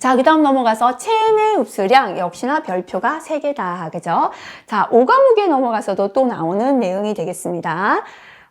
자, 그 다음 넘어가서 체내 흡수량 역시나 별표가 3개다. 그죠? 자, 5과목에 넘어가서도 또 나오는 내용이 되겠습니다.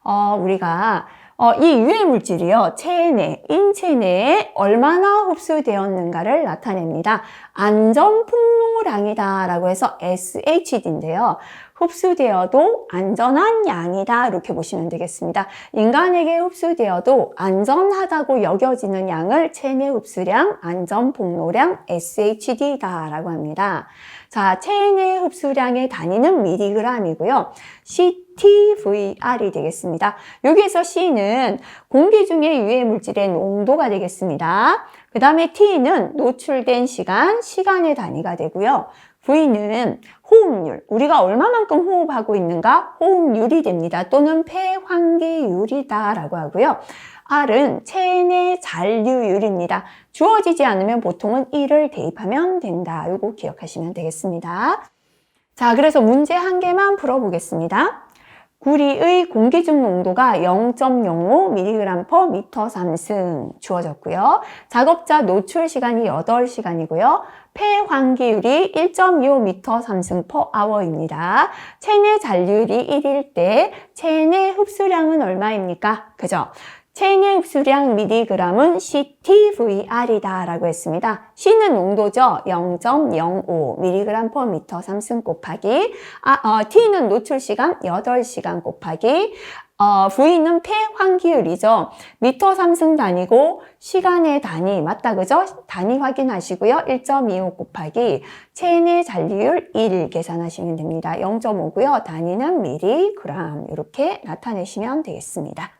어, 우리가 어, 이 유해 물질이요, 체내, 인체 내에 얼마나 흡수되었는가를 나타냅니다. 안전 폭로량이다 라고 해서 SHD인데요. 흡수되어도 안전한 양이다 이렇게 보시면 되겠습니다. 인간에게 흡수되어도 안전하다고 여겨지는 양을 체내 흡수량, 안전 폭로량 SHD다 라고 합니다. 자, 체내 흡수량의 단위는 미리그램이고요. CTVR이 되겠습니다. 여기에서 C는 공기 중의 유해 물질의 농도가 되겠습니다. 그 다음에 T는 노출된 시간, 시간의 단위가 되고요. V는 호흡률, 우리가 얼마만큼 호흡하고 있는가? 호흡률이 됩니다. 또는 폐환기율이다 라고 하고요. R은 체내 잔류율입니다. 주어지지 않으면 보통은 1을 대입하면 된다. 이거 기억하시면 되겠습니다. 자, 그래서 문제 한 개만 풀어보겠습니다. 구리의 공기 중 농도가 0.05mg per 미터 3승 주어졌고요. 작업자 노출 시간이 8시간이고요. 폐환기율이 1.25m 3승 per hour입니다. 체내 잔류율이 1일 때 체내 흡수량은 얼마입니까? 그죠? 체내 흡수량 미리그램은 CTVR이다 라고 했습니다. C는 농도죠. 0.05mg per 미터 3승 곱하기 아, 어, T는 노출 시간 8시간 곱하기 어, V는 폐환기율이죠. 미터 3승 단위고 시간의 단위 맞다 그죠? 단위 확인하시고요. 1.25 곱하기 체내 잔류율 1 계산하시면 됩니다. 0.5고요. 단위는 미리 그램 이렇게 나타내시면 되겠습니다.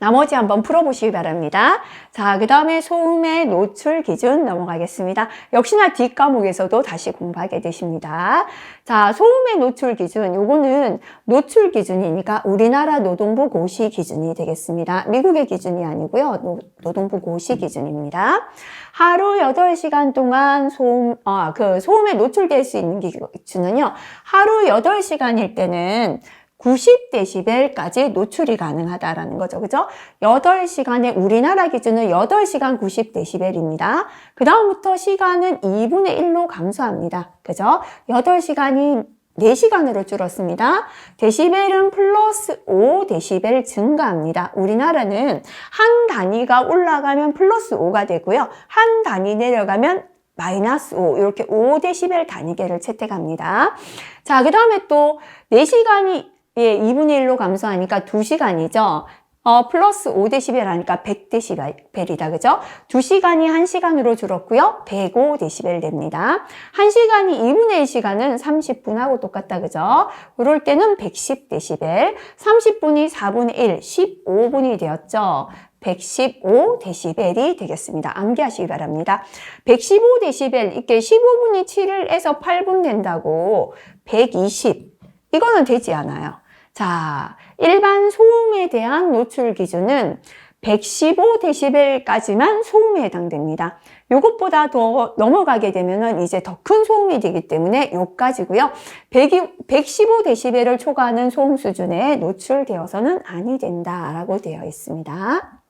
나머지 한번 풀어보시기 바랍니다. 자, 그 다음에 소음의 노출 기준 넘어가겠습니다. 역시나 뒷과목에서도 다시 공부하게 되십니다. 자, 소음의 노출 기준, 요거는 노출 기준이니까 우리나라 노동부 고시 기준이 되겠습니다. 미국의 기준이 아니고요. 노, 노동부 고시 기준입니다. 하루 8시간 동안 소음, 어, 그 소음에 노출될 수 있는 기준은요. 하루 8시간일 때는 90dB까지 노출이 가능하다라는 거죠. 그죠? 8시간에 우리나라 기준은 8시간 90dB입니다. 그 다음부터 시간은 2분의 1로 감소합니다. 그죠? 8시간이 4시간으로 줄었습니다. 데시벨은 플러스 5데시벨 증가합니다. 우리나라는 한 단위가 올라가면 플러스 5가 되고요. 한 단위 내려가면 마이너스 5 이렇게 5데시벨 단위계를 채택합니다. 자, 그 다음에 또 4시간이 예, 2분의 1로 감소하니까 2시간이죠. 어, 플러스 5데시벨 하니까 100데시벨이다. 그죠? 2시간이 1시간으로 줄었고요. 105데시벨 됩니다. 1시간이 2분의 1시간은 30분하고 똑같다. 그죠? 그럴 때는 110데시벨, 30분이 4분의 1, 15분이 되었죠. 115데시벨이 되겠습니다. 암기하시기 바랍니다. 115데시벨, 이게 15분이 7에서 8분 된다고 120, 이거는 되지 않아요. 자, 일반 소음에 대한 노출 기준은 115dB까지만 소음에 해당됩니다. 이것보다 더 넘어가게 되면은 이제 더 큰 소음이 되기 때문에 요까지고요. 115dB를 초과하는 소음 수준에 노출되어서는 아니 된다라고 되어 있습니다.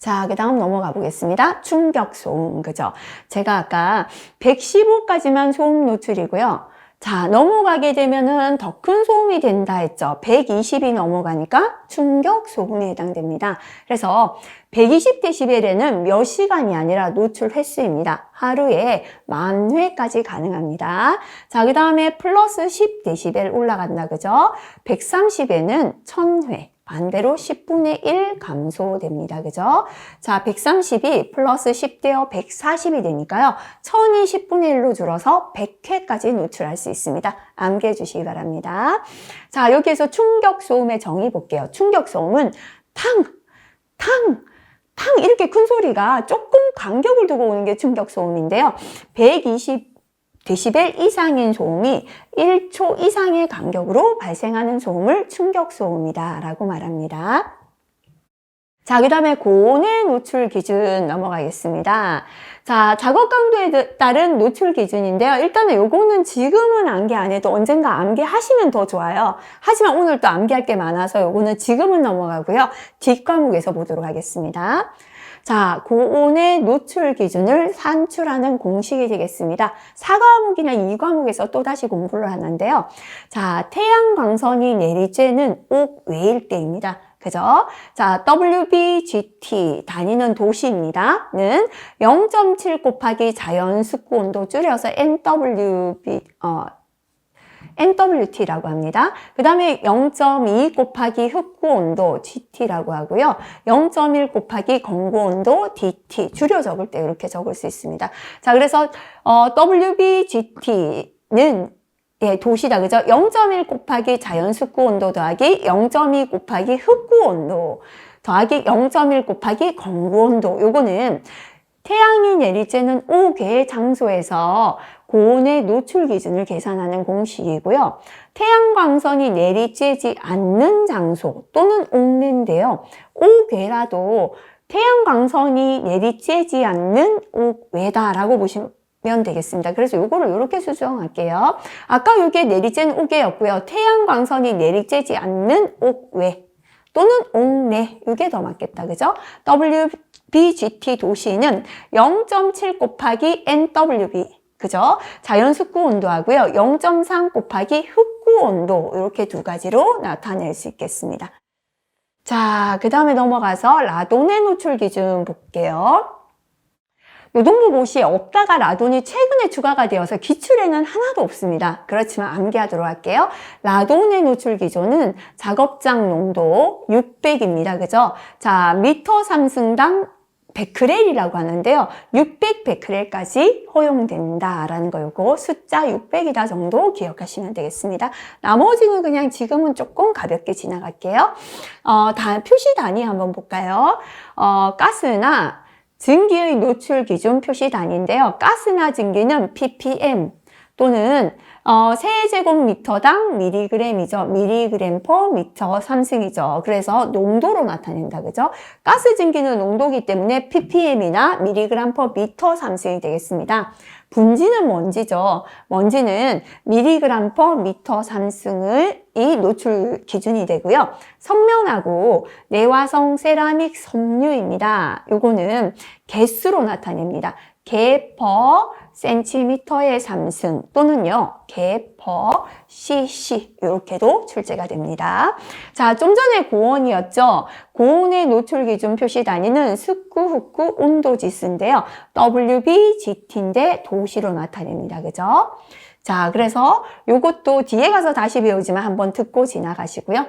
자, 그 다음 넘어가 보겠습니다. 충격 소음, 그죠? 제가 아까 115까지만 소음 노출이고요. 자, 넘어가게 되면은 더 큰 소음이 된다 했죠. 120이 넘어가니까 충격 소음에 해당됩니다. 그래서 120dB에는 몇 시간이 아니라 노출 횟수입니다. 하루에 만 회까지 가능합니다. 자, 그 다음에 플러스 10dB 올라간다, 그죠? 130에는 1000회. 반대로 10분의 1 감소됩니다. 그죠? 자, 130이 플러스 10대어 140이 되니까요. 1000이 10분의 1로 줄어서 100회까지 노출할 수 있습니다. 암기해 주시기 바랍니다. 자, 여기에서 충격 소음의 정의 볼게요. 충격 소음은 탕, 탕, 탕 이렇게 큰 소리가 조금 간격을 두고 오는 게 충격 소음인데요. 120 데시벨 이상인 소음이 1초 이상의 간격으로 발생하는 소음을 충격 소음이다 라고 말합니다. 자, 그 다음에 고온의 노출 기준 넘어가겠습니다. 자, 작업 강도에 따른 노출 기준인데요. 일단은 요거는 지금은 암기 안 해도 언젠가 암기하시면 더 좋아요. 하지만 오늘 또 암기할 게 많아서 요거는 지금은 넘어가고요. 뒷과목에서 보도록 하겠습니다. 자, 고온의 노출 기준을 산출하는 공식이 되겠습니다. 4과목이나 2과목에서 또다시 공부를 하는데요. 자, 태양광선이 내리쬐는 옥 외일 때입니다. 그죠? 자, WBGT 다니는 도시입니다. 는 0.7 곱하기 자연 습구 온도 줄여서 NWB 어 NWT라고 합니다. 그 다음에 0.2 곱하기 흡구 온도 GT라고 하고요. 0.1 곱하기 건고 온도 DT 줄여 적을 때 이렇게 적을 수 있습니다. 자, 그래서 어, WBGT는 예, 도시다. 그죠? 0.1 곱하기 자연 습구 온도 더하기 0.2 곱하기 흡구 온도 더하기 0.1 곱하기 건고 온도. 요거는 태양이 내리쬐는 5개의 장소에서 고온의 노출 기준을 계산하는 공식이고요. 태양광선이 내리쬐지 않는 장소 또는 옥내인데요. 옥외라도 태양광선이 내리쬐지 않는 옥외다라고 보시면 되겠습니다. 그래서 요거를 이렇게 수정할게요. 아까 이게 내리쬐는 옥외였고요. 태양광선이 내리쬐지 않는 옥외 또는 옥내 이게 더 맞겠다. 그죠? WBGT 도시는 0.7 곱하기 NWB 그죠? 자연 습구 온도하고요. 0.3 곱하기 흡구 온도 이렇게 두 가지로 나타낼 수 있겠습니다. 자, 그 다음에 넘어가서 라돈의 노출 기준 볼게요. 노동부 고시에 없다가 라돈이 최근에 추가가 되어서 기출에는 하나도 없습니다. 그렇지만 암기하도록 할게요. 라돈의 노출 기준은 작업장 농도 600입니다. 그죠? 자, 미터 삼승당 100크렐이라고 하는데요. 600 베크렐까지 허용된다라는 거 요거 숫자 600이다 정도 기억하시면 되겠습니다. 나머지는 그냥 지금은 조금 가볍게 지나갈게요. 어, 다, 표시 단위 한번 볼까요? 어, 가스나 증기의 노출 기준 표시 단위인데요. 가스나 증기는 ppm 또는 어, 세제곱미터당 미리그램이죠. 미리그램 퍼 미터 3승이죠. 그래서 농도로 나타낸다. 그죠? 가스 증기는 농도기 때문에 ppm이나 미리그램 퍼 미터 3승이 되겠습니다. 분지는 먼지죠. 먼지는 미리그램 퍼 미터 3승을 이 노출 기준이 되고요. 선면하고 내화성 세라믹 섬유입니다. 요거는 개수로 나타냅니다. 개퍼 센티미터의 삼승 또는요 개퍼 cc 이렇게도 출제가 됩니다. 자, 좀 전에 고온이었죠. 고온의 노출 기준 표시 단위는 습구, 흡구, 온도 지수인데요. WBGT인데 도시로 나타냅니다. 그죠? 자, 그래서 요것도 뒤에 가서 다시 배우지만 한번 듣고 지나가시고요.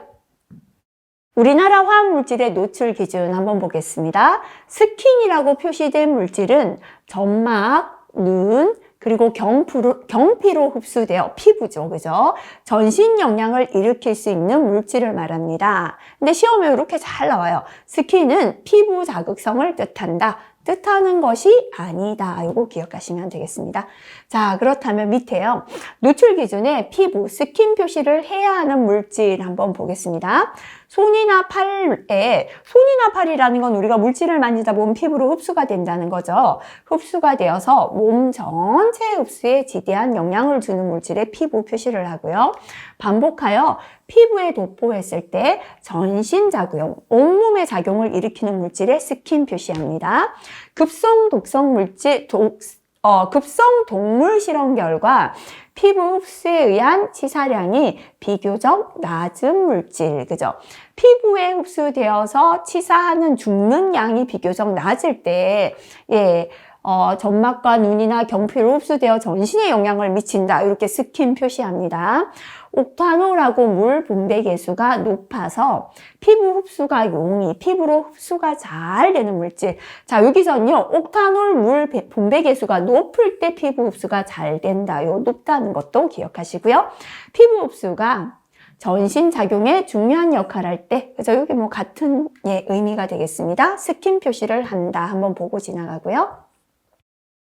우리나라 화학물질의 노출 기준 한번 보겠습니다. 스킨이라고 표시된 물질은 점막, 눈, 그리고 경피로, 경피로 흡수되어 피부죠. 그죠? 전신 영향을 일으킬 수 있는 물질을 말합니다. 근데 시험에 이렇게 잘 나와요. 스킨은 피부 자극성을 뜻한다. 뜻하는 것이 아니다. 이거 기억하시면 되겠습니다. 자, 그렇다면 밑에요. 노출 기준에 피부, 스킨 표시를 해야 하는 물질 한번 보겠습니다. 손이나 팔에, 손이나 팔이라는 건 우리가 물질을 만지다 보면 피부로 흡수가 된다는 거죠. 흡수가 되어서 몸 전체 흡수에 지대한 영향을 주는 물질에 피부 표시를 하고요. 반복하여 피부에 도포했을 때 전신 작용, 온몸의 작용을 일으키는 물질에 스킨 표시합니다. 급성 독성 물질, 독, 어, 급성 동물 실험 결과 피부 흡수에 의한 치사량이 비교적 낮은 물질, 그죠? 피부에 흡수되어서 치사하는 죽는 양이 비교적 낮을 때, 예, 어, 점막과 눈이나 경피로 흡수되어 전신에 영향을 미친다. 이렇게 스킨 표시합니다. 옥타놀하고 물 분배 계수가 높아서 피부 흡수가 용이, 피부로 흡수가 잘 되는 물질. 자, 여기서는요, 옥타놀 물 분배 계수가 높을 때 피부 흡수가 잘 된다. 요 높다는 것도 기억하시고요. 피부 흡수가 전신 작용에 중요한 역할을 할 때, 그죠? 여기 뭐 같은 예, 의미가 되겠습니다. 스킨 표시를 한다. 한번 보고 지나가고요.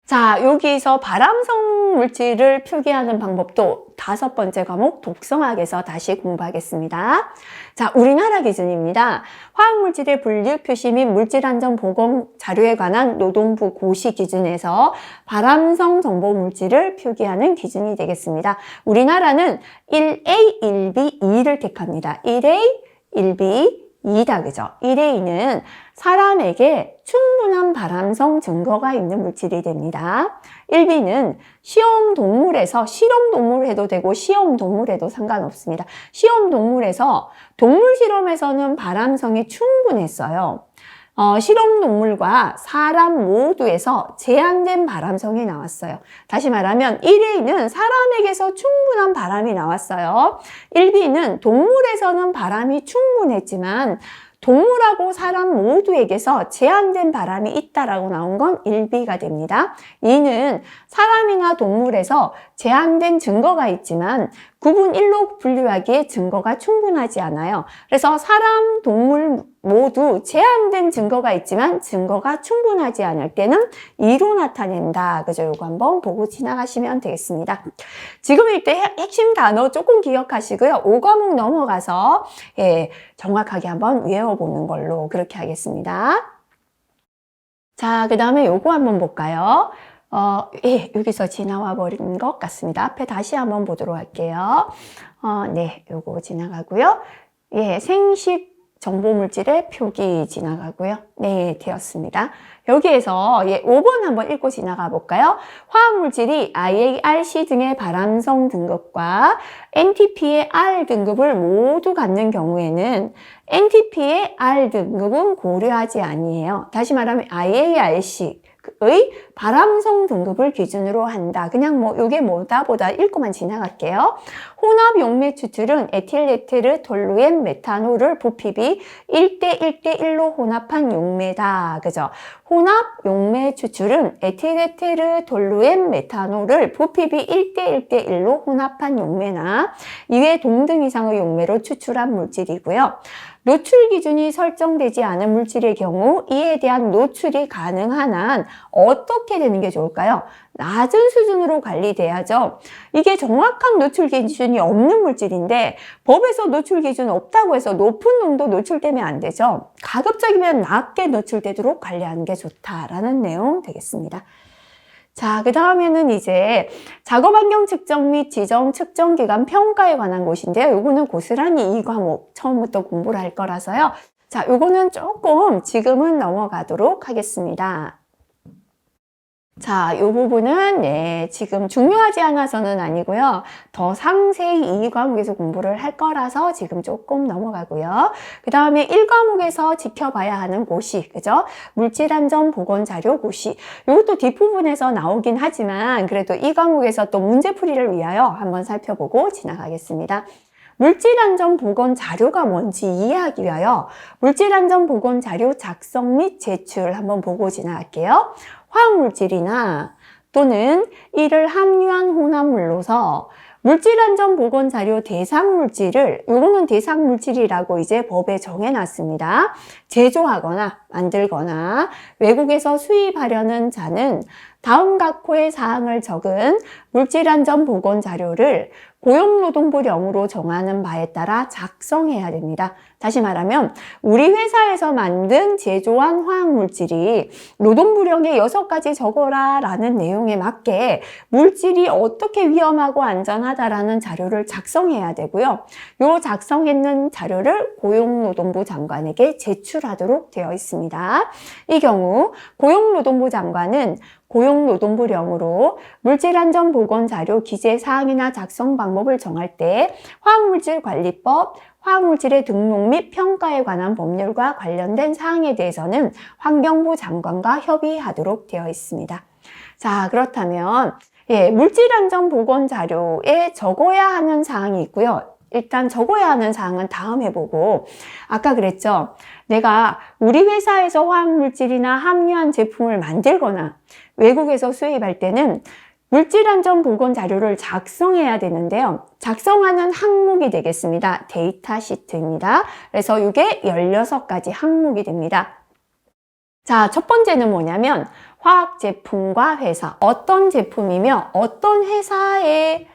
자, 여기서 발암성 물질을 표기하는 방법도 다섯 번째 과목 독성학에서 다시 공부하겠습니다. 자, 우리나라 기준입니다. 화학물질의 분류 표시 및 물질안전 보건 자료에 관한 노동부 고시 기준에서 발암성 정보 물질을 표기하는 기준이 되겠습니다. 우리나라는 1A, 1B, 2를 택합니다. 1A, 1B, 2다. 그죠? 1의 2는 사람에게 충분한 발암성 증거가 있는 물질이 됩니다. 1B는 시험 동물에서 실험 동물 해도 되고 시험 동물 해도 상관없습니다. 시험 동물에서 동물 실험에서는 발암성이 충분했어요. 어, 실험 동물과 사람 모두에서 제한된 바람성이 나왔어요. 다시 말하면 1A는 사람에게서 충분한 바람이 나왔어요. 1B는 동물에서는 바람이 충분했지만 동물하고 사람 모두에게서 제한된 바람이 있다라고 나온 건 1B가 됩니다. 2는 사람이나 동물에서 제한된 증거가 있지만 구분 1로 분류하기에 증거가 충분하지 않아요. 그래서 사람, 동물 모두 제한된 증거가 있지만 증거가 충분하지 않을 때는 2로 나타낸다. 그죠? 이거 한번 보고 지나가시면 되겠습니다. 지금 이때 핵심 단어 조금 기억하시고요. 5과목 넘어가서 예, 정확하게 한번 외워보는 걸로 그렇게 하겠습니다. 자, 그 다음에 요거 한번 볼까요? 어, 예, 여기서 지나와 버린 것 같습니다. 앞에 다시 한번 보도록 할게요. 어, 네, 요거 지나가고요. 예, 생식 정보물질의 표기 지나가고요. 네, 되었습니다. 여기에서 예, 5번 한번 읽고 지나가 볼까요? 화학물질이 IARC 등의 발암성 등급과 NTP의 R 등급을 모두 갖는 경우에는 NTP의 R 등급은 고려하지 아니에요. 다시 말하면 IARC 의 발암성 등급을 기준으로 한다. 그냥 뭐 이게 뭐다 보다 읽고만 지나갈게요. 혼합 용매 추출은 에틸레테르 톨루엔 메탄올을 부피비 1대 1대 1로 혼합한 용매다. 그죠? 혼합 용매 추출은 에틸레테르 톨루엔 메탄올을 부피비 1대 1대 1로 혼합한 용매나 이외 동등 이상의 용매로 추출한 물질이고요. 노출 기준이 설정되지 않은 물질의 경우 이에 대한 노출이 가능한 한 어떻게 되는 게 좋을까요? 낮은 수준으로 관리돼야죠. 이게 정확한 노출 기준이 없는 물질인데 법에서 노출 기준 없다고 해서 높은 농도 노출되면 안 되죠. 가급적이면 낮게 노출되도록 관리하는 게 좋다라는 내용 되겠습니다. 자, 그 다음에는 이제 작업 환경 측정 및 지정 측정 기간 평가에 관한 곳인데요. 요거는 고스란히 이 과목 처음부터 공부를 할 거라서요. 자, 요거는 조금 지금은 넘어가도록 하겠습니다. 자, 이 부분은 네, 지금 중요하지 않아서는 아니고요. 더 상세히 이 과목에서 공부를 할 거라서 지금 조금 넘어가고요. 그 다음에 1과목에서 지켜봐야 하는 고시, 그죠? 물질안전 보건 자료 고시. 이것도 뒷부분에서 나오긴 하지만 그래도 이 과목에서 또 문제풀이를 위하여 한번 살펴보고 지나가겠습니다. 물질안전 보건 자료가 뭔지 이해하기 위하여 물질안전 보건 자료 작성 및 제출 한번 보고 지나갈게요. 화학물질이나 또는 이를 함유한 혼합물로서 물질안전보건자료 대상물질을 요거는 대상물질이라고 이제 법에 정해놨습니다. 제조하거나 만들거나 외국에서 수입하려는 자는 다음 각호의 사항을 적은 물질안전보건자료를 고용노동부령으로 정하는 바에 따라 작성해야 됩니다. 다시 말하면 우리 회사에서 만든 제조한 화학물질이 노동부령에 여섯 가지 적어라 라는 내용에 맞게 물질이 어떻게 위험하고 안전하다라는 자료를 작성해야 되고요. 요 작성했는 자료를 고용노동부 장관에게 제출하도록 되어 있습니다. 이 경우 고용노동부 장관은 고용노동부령으로 물질안전보건자료 기재 사항이나 작성 방법을 정할 때 화학물질관리법, 화학물질의 등록 및 평가에 관한 법률과 관련된 사항에 대해서는 환경부 장관과 협의하도록 되어 있습니다. 자, 그렇다면 예, 물질안전 보건 자료에 적어야 하는 사항이 있고요. 일단 적어야 하는 사항은 다음에 보고 아까 그랬죠. 내가 우리 회사에서 화학물질이나 함유한 제품을 만들거나 외국에서 수입할 때는 물질안전보건 자료를 작성해야 되는데요. 작성하는 항목이 되겠습니다. 데이터 시트입니다. 그래서 이게 16가지 항목이 됩니다. 자, 첫 번째는 뭐냐면 화학 제품과 회사. 어떤 제품이며 어떤 회사의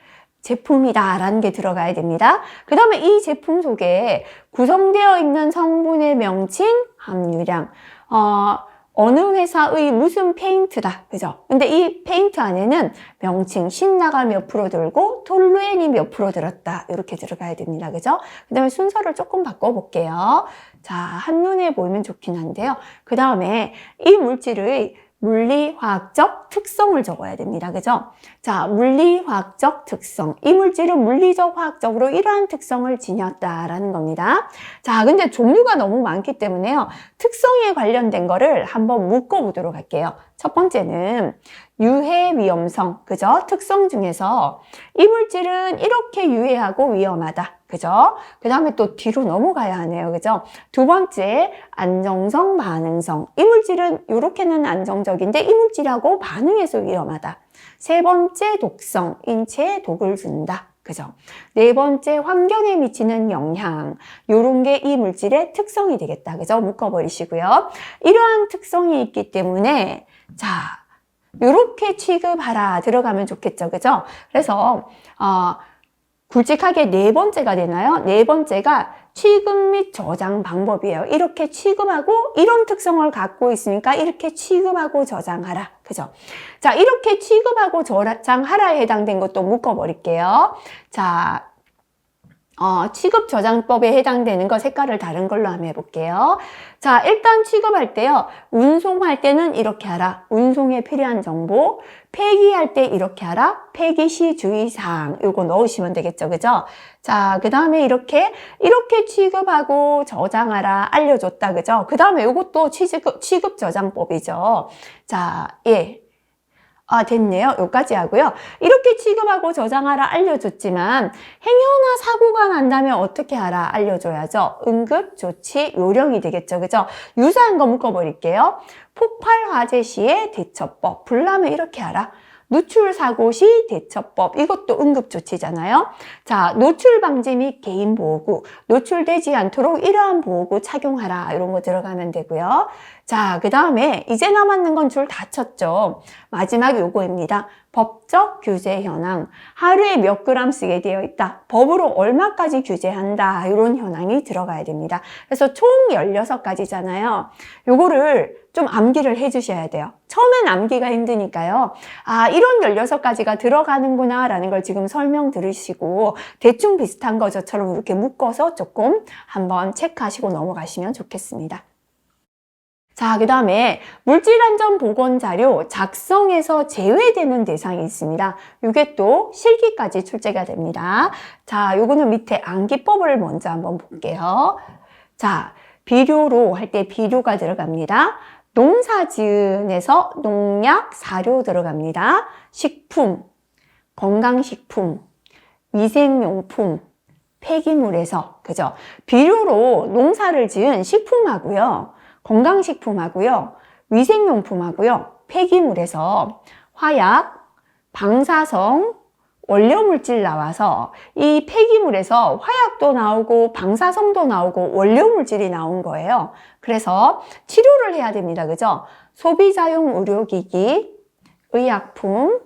제품이다라는 게 들어가야 됩니다. 그 다음에 이 제품 속에 구성되어 있는 성분의 명칭, 함유량, 어, 어느 회사의 무슨 페인트다. 그죠? 근데 이 페인트 안에는 명칭 신나가 몇 프로 들고 톨루엔이 몇 프로 들었다. 이렇게 들어가야 됩니다. 그죠? 그 다음에 순서를 조금 바꿔볼게요. 자, 한눈에 보이면 좋긴 한데요. 그 다음에 이 물질의 물리화학적 특성을 적어야 됩니다. 그죠? 자, 물리화학적 특성. 이 물질은 물리적 화학적으로 이러한 특성을 지녔다라는 겁니다. 자, 근데 종류가 너무 많기 때문에요. 특성에 관련된 거를 한번 묶어보도록 할게요. 첫 번째는 유해 위험성, 그죠? 특성 중에서 이 물질은 이렇게 유해하고 위험하다. 그죠? 그 다음에 또 뒤로 넘어가야 하네요. 그죠? 두 번째, 안정성, 반응성. 이 물질은 이렇게는 안정적인데 이 물질하고 반응해서 위험하다. 세 번째, 독성. 인체에 독을 준다. 그죠? 네 번째, 환경에 미치는 영향. 요런 게 이 물질의 특성이 되겠다. 그죠? 묶어버리시고요. 이러한 특성이 있기 때문에, 자, 요렇게 취급하라. 들어가면 좋겠죠. 그죠? 그래서, 어, 굵직하게 네 번째가 되나요? 네 번째가 취급 및 저장 방법이에요. 이렇게 취급하고 이런 특성을 갖고 있으니까 이렇게 취급하고 저장하라. 그죠? 자, 이렇게 취급하고 저장하라에 해당된 것도 묶어버릴게요. 자, 어, 취급 저장법에 해당되는 거 색깔을 다른 걸로 한번 해볼게요. 자, 일단 취급할 때요. 운송할 때는 이렇게 하라. 운송에 필요한 정보. 폐기할 때 이렇게 하라. 폐기 시 주의사항. 요거 넣으시면 되겠죠. 그죠? 자, 그 다음에 이렇게, 이렇게 취급하고 저장하라. 알려줬다. 그죠? 그 다음에 요것도 취급, 취급 저장법이죠. 자, 예. 아, 됐네요. 여기까지 하고요. 이렇게 취급하고 저장하라 알려줬지만 행여나 사고가 난다면 어떻게 하라 알려줘야죠. 응급 조치 요령이 되겠죠. 그죠? 유사한 거 묶어버릴게요. 폭발 화재 시의 대처법. 불나면 이렇게 하라. 노출 사고 시 대처법 이것도 응급조치잖아요. 자 노출 방지 및 개인 보호구 노출되지 않도록 이러한 보호구 착용하라 이런 거 들어가면 되고요. 자 그 다음에 이제 남았는 건 줄 다 쳤죠. 마지막 요거입니다. 법적 규제 현황 하루에 몇 그램 쓰게 되어 있다. 법으로 얼마까지 규제한다. 이런 현황이 들어가야 됩니다. 그래서 총 16가지잖아요. 요거를 좀 암기를 해 주셔야 돼요. 처음엔 암기가 힘드니까요. 아, 이런 16가지가 들어가는구나 라는 걸 지금 설명 들으시고 대충 비슷한 거 저처럼 이렇게 묶어서 조금 한번 체크하시고 넘어가시면 좋겠습니다. 자, 그 다음에 물질안전 보건 자료 작성에서 제외되는 대상이 있습니다. 이게 또 실기까지 출제가 됩니다. 자, 요거는 밑에 암기법을 먼저 한번 볼게요. 자, 비료로 할 때 비료가 들어갑니다. 농사지은에서 농약, 사료 들어갑니다. 식품, 건강식품, 위생용품, 폐기물에서, 그죠? 비료로 농사를 지은 식품하고요. 건강식품하고요, 위생용품하고요, 폐기물에서 화약, 방사성, 원료물질 나와서 이 폐기물에서 화약도 나오고 방사성도 나오고 원료물질이 나온 거예요. 그래서 치료를 해야 됩니다. 그죠? 소비자용 의료기기, 의약품,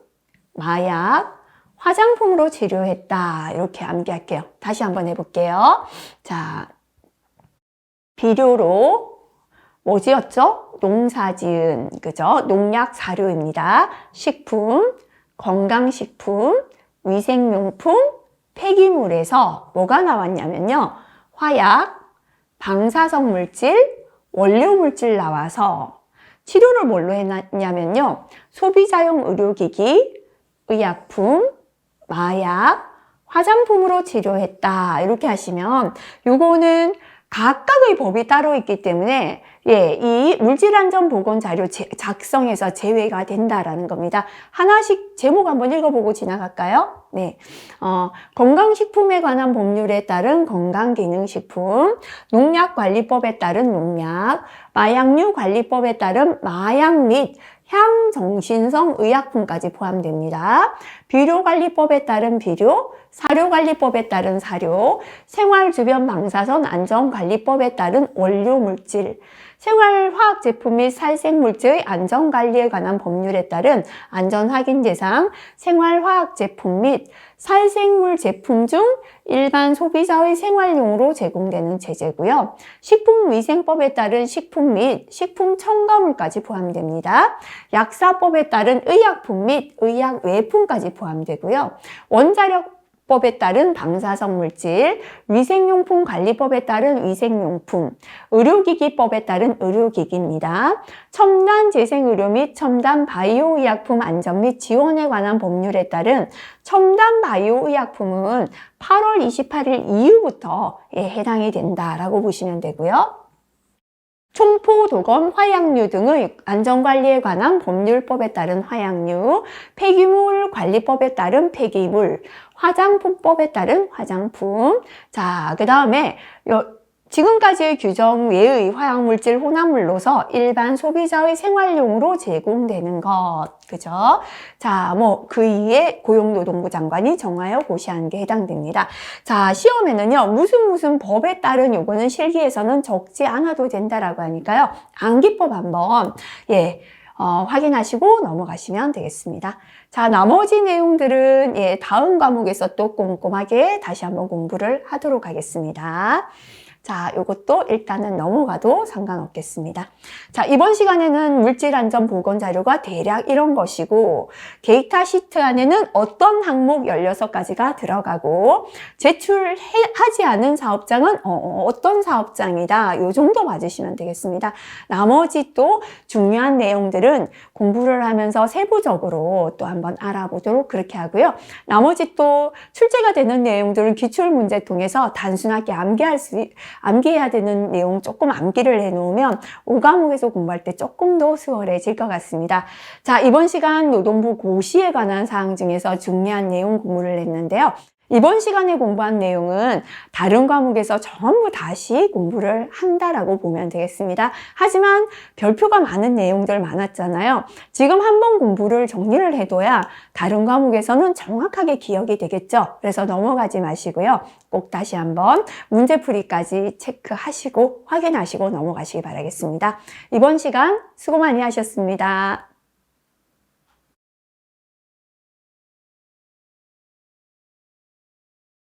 마약, 화장품으로 치료했다. 이렇게 암기할게요. 다시 한번 해볼게요. 자, 비료로 뭐지였죠? 농사지은, 그죠? 농약 사료입니다. 식품, 건강식품, 위생용품, 폐기물에서 뭐가 나왔냐면요. 화약, 방사성 물질, 원료 물질 나와서 치료를 뭘로 했냐면요. 소비자용 의료기기, 의약품, 마약, 화장품으로 치료했다. 이렇게 하시면 요거는 각각의 법이 따로 있기 때문에 예, 이 물질안전보건 자료 작성에서 제외가 된다라는 겁니다. 하나씩 제목 한번 읽어보고 지나갈까요? 네, 어, 건강식품에 관한 법률에 따른 건강기능식품, 농약관리법에 따른 농약, 마약류 관리법에 따른 마약 및 향정신성 의약품까지 포함됩니다. 비료관리법에 따른 비료, 사료관리법에 따른 사료, 생활주변 방사선 안전관리법에 따른 원료물질, 생활화학 제품 및 살생물질의 안전관리에 관한 법률에 따른 안전확인 대상 생활화학 제품 및 살생물 제품 중 일반 소비자의 생활용으로 제공되는 제재고요. 식품위생법에 따른 식품 및 식품 첨가물까지 포함됩니다. 약사법에 따른 의약품 및 의약 외품까지 포함되고요. 원자력 법에 따른 방사성 물질, 위생용품 관리법에 따른 위생용품, 의료기기법에 따른 의료기기입니다. 첨단 재생의료 및 첨단 바이오의약품 안전 및 지원에 관한 법률에 따른 첨단 바이오의약품은 8월 28일 이후부터 예, 해당이 된다라고 보시면 되고요. 총포, 도검, 화약류 등의 안전관리에 관한 법률법에 따른 화약류, 폐기물 관리법에 따른 폐기물, 화장품법에 따른 화장품. 자, 그 다음에 지금까지의 규정 외의 화학물질 혼합물로서 일반 소비자의 생활용으로 제공되는 것. 그죠? 자, 뭐, 그 이에 고용노동부 장관이 정하여 고시한 게 해당됩니다. 자, 시험에는요, 무슨 무슨 법에 따른 요거는 실기에서는 적지 않아도 된다라고 하니까요, 암기법 한번, 예, 어, 확인하시고 넘어가시면 되겠습니다. 자, 나머지 내용들은 예, 다음 과목에서 또 꼼꼼하게 다시 한번 공부를 하도록 하겠습니다. 자, 이것도 일단은 넘어가도 상관없겠습니다. 자, 이번 시간에는 물질안전 보건 자료가 대략 이런 것이고, 데이터 시트 안에는 어떤 항목 16가지가 들어가고, 제출하지 않은 사업장은 어, 떤 사업장이다. 요 정도 맞으시면 되겠습니다. 나머지 또 중요한 내용들은 공부를 하면서 세부적으로 또 한번 알아보도록 그렇게 하고요. 나머지 또 출제가 되는 내용들은 기출문제 통해서 단순하게 암기할 수, 암기해야 되는 내용 조금 암기를 해놓으면 5과목에서 공부할 때 조금 더 수월해질 것 같습니다. 자, 이번 시간 노동부 고시에 관한 사항 중에서 중요한 내용 공부를 했는데요. 이번 시간에 공부한 내용은 다른 과목에서 전부 다시 공부를 한다라고 보면 되겠습니다. 하지만 별표가 많은 내용들 많았잖아요. 지금 한 번 공부를 정리를 해둬야 다른 과목에서는 정확하게 기억이 되겠죠. 그래서 넘어가지 마시고요. 꼭 다시 한번 문제풀이까지 체크하시고 확인하시고 넘어가시기 바라겠습니다. 이번 시간 수고 많이 하셨습니다.